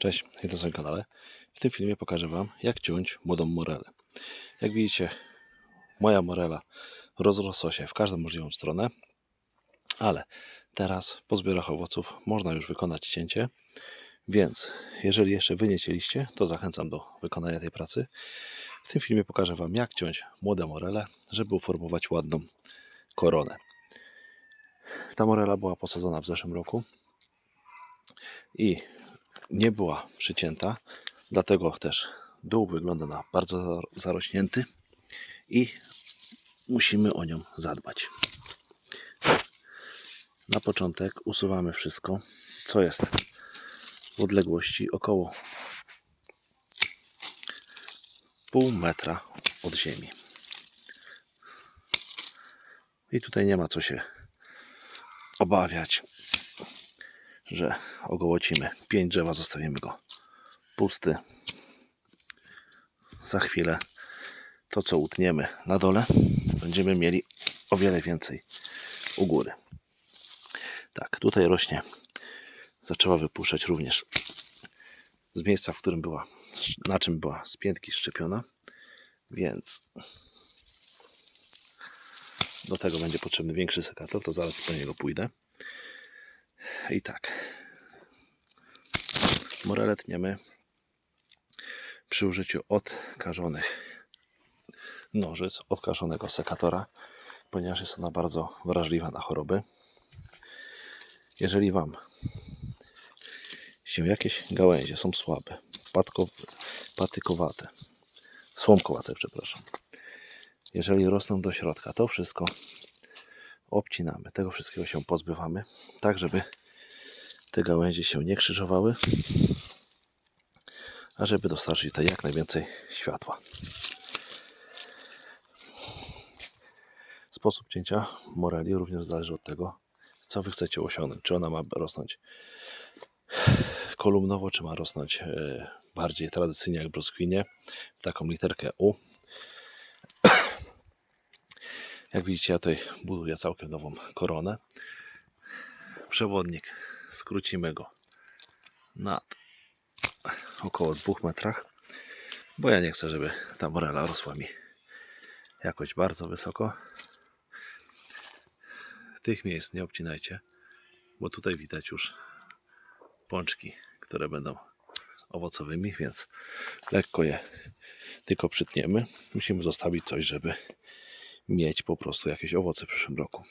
Cześć, witam na kanale. W tym filmie pokażę Wam, jak ciąć młodą morelę. Jak widzicie, moja morela rozrosła się w każdą możliwą stronę, ale teraz po zbiorach owoców można już wykonać cięcie, więc jeżeli jeszcze Wy nie cięliście, to zachęcam do wykonania tej pracy. W tym filmie pokażę Wam, jak ciąć młode morele, żeby uformować ładną koronę. Ta morela była posadzona w zeszłym roku i nie była przycięta, dlatego też dół wygląda na bardzo zar- zarośnięty i musimy o nią zadbać. Na początek usuwamy wszystko, co jest w odległości około pół metra od ziemi. I tutaj nie ma co się obawiać, że ogołocimy pięć drzewa, zostawimy go pusty. Za chwilę to, co utniemy na dole, będziemy mieli o wiele więcej u góry. Tak, tutaj rośnie, zaczęła wypuszczać również z miejsca, w którym była, na czym była z piętki szczepiona, więc do tego będzie potrzebny większy sekator, to zaraz po niego pójdę. I tak, morele tniemy przy użyciu odkażonych nożyc, odkażonego sekatora, ponieważ jest ona bardzo wrażliwa na choroby. Jeżeli Wam się jakieś gałęzie są słabe, patykowate, słomkowate, przepraszam, jeżeli rosną do środka, to wszystko obcinamy. Tego wszystkiego się pozbywamy, tak żeby te gałęzie się nie krzyżowały, a żeby dostarczyć tutaj jak najwięcej światła. Sposób cięcia moreli również zależy od tego, co Wy chcecie osiągnąć. Czy ona ma rosnąć kolumnowo, czy ma rosnąć e, bardziej tradycyjnie jak broskwinie, w taką literkę U. Jak widzicie, ja tutaj buduję całkiem nową koronę. Przewodnik skrócimy go na około 2 metrach, bo ja nie chcę, żeby ta morela rosła mi jakoś bardzo wysoko. Tych miejsc nie obcinajcie, bo tutaj widać już pączki, które będą owocowymi, więc lekko je tylko przytniemy. Musimy zostawić coś, żeby mieć po prostu jakieś owoce w przyszłym roku.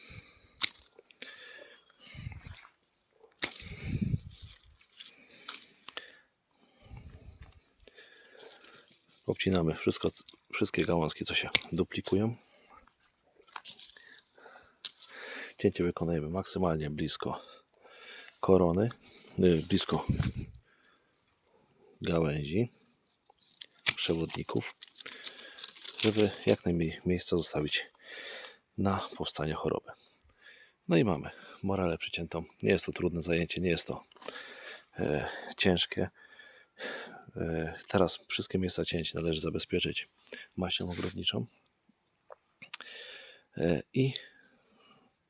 Obcinamy wszystko, wszystkie gałązki, co się duplikują. Cięcie wykonujemy maksymalnie blisko korony, y, blisko gałęzi, przewodników, żeby jak najmniej miejsca zostawić na powstanie choroby. No i mamy morale przyciętą. Nie jest to trudne zajęcie, nie jest to e, ciężkie. E, teraz wszystkie miejsca cięć należy zabezpieczyć maścią ogrodniczą. E, I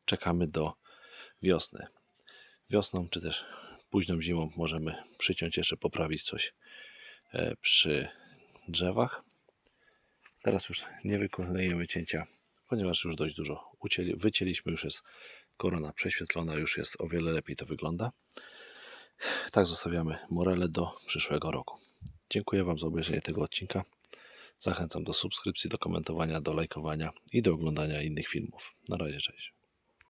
czekamy do wiosny. Wiosną czy też późną zimą możemy przyciąć jeszcze, poprawić coś e, przy drzewach. Teraz już nie wykonujemy cięcia, ponieważ już dość dużo ucięli, wycięliśmy, już jest korona prześwietlona, już jest o wiele lepiej to wygląda. Tak zostawiamy morele do przyszłego roku. Dziękuję Wam za obejrzenie tego odcinka. Zachęcam do subskrypcji, do komentowania, do lajkowania i do oglądania innych filmów. Na razie, cześć.